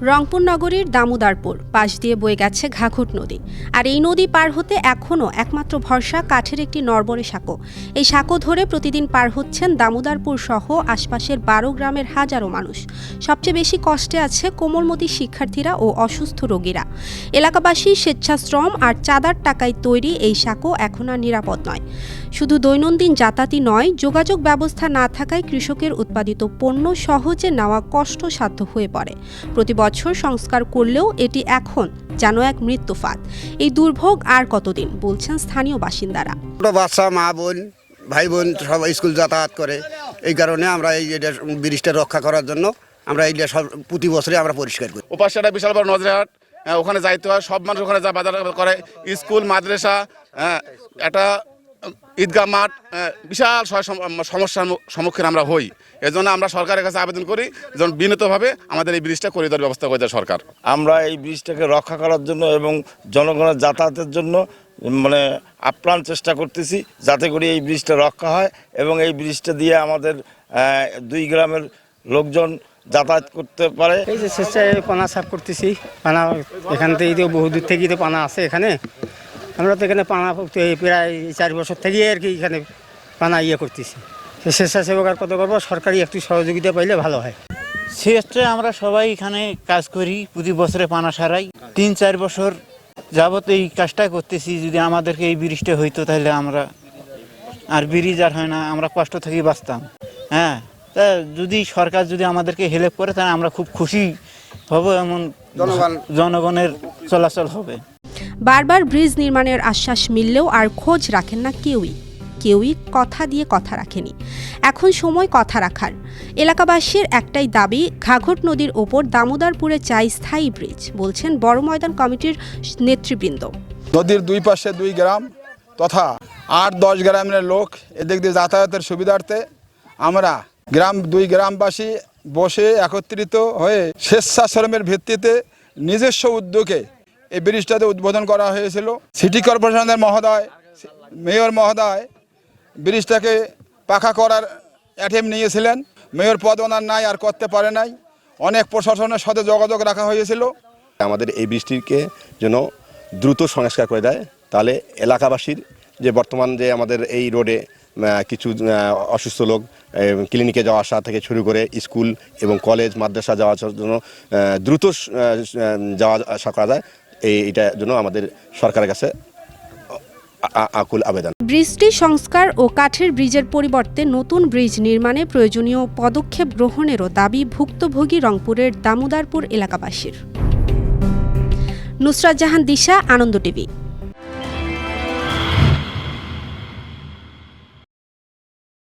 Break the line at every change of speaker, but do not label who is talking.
রংপুর নগরীর দামোদারপুর। পাশ দিয়ে বয়ে গেছে ঘাঘট নদী। আর এই নদী পার হতে এখনও একমাত্র ভরসা কাঠের একটি নরবরে সাঁকো। এই সাঁকো ধরে প্রতিদিন পার হচ্ছেন দামোদারপুর সহ আশপাশের বারো গ্রামের হাজারো মানুষ। সবচেয়ে বেশি কষ্টে আছে কোমলমতি শিক্ষার্থীরা ও অসুস্থ রোগীরা। এলাকাবাসী স্বেচ্ছাশ্রম আর চাঁদার টাকায় তৈরি এই সাঁকো এখন আর নিরাপদ নয়। শুধু দৈনন্দিন যাতায়াতই নয়, যোগাযোগ ব্যবস্থা না থাকায় কৃষকের উৎপাদিত পণ্য সহজে নেওয়া কষ্টসাধ্য হয়ে পড়ে। প্রতি বছর সংস্কার করলেও এটি এখন যেন এক মৃত্যুফাত। এই দুর্ভোগ আর কতদিন বলছেন স্থানীয় বাসিন্দারা।
ছোটো বাচ্চা মা বোন ভাই বোন সব স্কুল যাতায়াত করে। এই কারণে আমরা এই এটা ব্রিজটা রক্ষা করার জন্য আমরা এইটা সব প্রতি বছরে আমরা পরিষ্কার করি।
ওপাশে একটা বিশাল বড় নজরহাট। হ্যাঁ, ওখানে যাইতে হয় সব মানুষ ওখানে যা বাজার করে। স্কুল মাদ্রাসা হ্যাঁ, একটা ঈদগাহ মাঠ বিশাল সমস্যার সম্মুখীন আমরা হই। এজন্য আমরা সরকারের কাছে আবেদন করি যেন বিনীতভাবে আমাদের এই ব্রিজটা করে দেওয়ার ব্যবস্থা করে দেয় সরকার।
আমরা এই ব্রিজটাকে রক্ষা করার জন্য এবং জনগণের যাতায়াতের জন্য মানে আপ্রাণ চেষ্টা করতেছি যাতে করে এই ব্রিজটা রক্ষা হয় এবং এই ব্রিজটা দিয়ে আমাদের দুই গ্রামের লোকজন যাতায়াত করতে পারে।
এই যে স্বেচ্ছায় পানা সাফ করতেছি পানা এখান থেকে তো বহু দূর থেকেই তো পানা আছে এখানে। আমরা তো এখানে পানা এই প্রায় চার বছর থেকেই আর কি এখানে পানা ইয়ে করতেছি। তো স্বেচ্ছাসেবক আর কত করব? সরকারি একটু সহযোগিতা পাইলে ভালো হয়।
সেক্ষেত্রে আমরা সবাই এখানে কাজ করি প্রতি বছরে পানা সারাই। তিন চার বছর যাবত এই কাজটা করতেছি। যদি আমাদেরকে এই ব্রিজটা হইতো তাহলে আমরা আর ব্রিজ আর হয় না আমরা কষ্ট থেকে বাঁচতাম। হ্যাঁ তা যদি সরকার যদি আমাদেরকে হেল্প করে তাহলে আমরা খুব খুশি হব এমন
জনগণ-
জনগণের চলাচল হবে।
বারবার ব্রিজ নির্মাণের আশ্বাস মিললেও আর খোঁজ রাখেন না কেউই। কেউই কথা দিয়ে কথা রাখেনি। এখন সময় কথা রাখার। এলাকাবাসীর একটাই দাবি ঘাঘট নদীর ওপর দামোদরপুরে চাই স্থায়ী ব্রিজ, বলছেন বড় ময়দান কমিটির নেতৃবৃন্দ।
নদীর দুই পাশে দুই গ্রাম তথা আট দশ গ্রামের লোক এদিক দিয়ে যাতায়াতের সুবিধার্থে আমরা গ্রাম দুই গ্রামবাসী বসে একত্রিত হয়ে স্বেচ্ছাশ্রমের ভিত্তিতে নিজস্ব উদ্যোগে এই ব্রিজটাতে উদ্বোধন করা হয়েছিল। সিটি কর্পোরেশনের মহোদয়, মেয়র মহোদয় ব্রিজটাকে পাখা করার অ্যাটেম্প নিয়েছিলেন। মেয়র পদ ওনার নাই, আর করতে পারে নাই। অনেক প্রশাসনের সাথে যোগাযোগ রাখা হয়েছিল।
আমাদের এই বৃষ্টিকে যেন দ্রুত সংস্কার করে দেয়, তাহলে এলাকাবাসীর যে বর্তমান যে আমাদের এই রোডে কিছু অসুস্থ লোক ক্লিনিকে যাওয়া আসা থেকে শুরু করে স্কুল এবং কলেজ, মাদ্রাসা যাওয়ার জন্য দ্রুত যাওয়া আসা করা যায়। এই এটার জন্য আমাদের সরকারের কাছে আকুল আবেদন।
ব্রিজটি সংস্কার ও কাঠের ব্রিজের পরিবর্তে নতুন ব্রিজ নির্মাণে প্রয়োজনীয় পদক্ষেপ গ্রহণেরও দাবি ভুক্তভোগী রংপুরের দামোদারপুর এলাকাবাসীর। নুসরাত জাহান, দিশা, আনন্দ টিভি।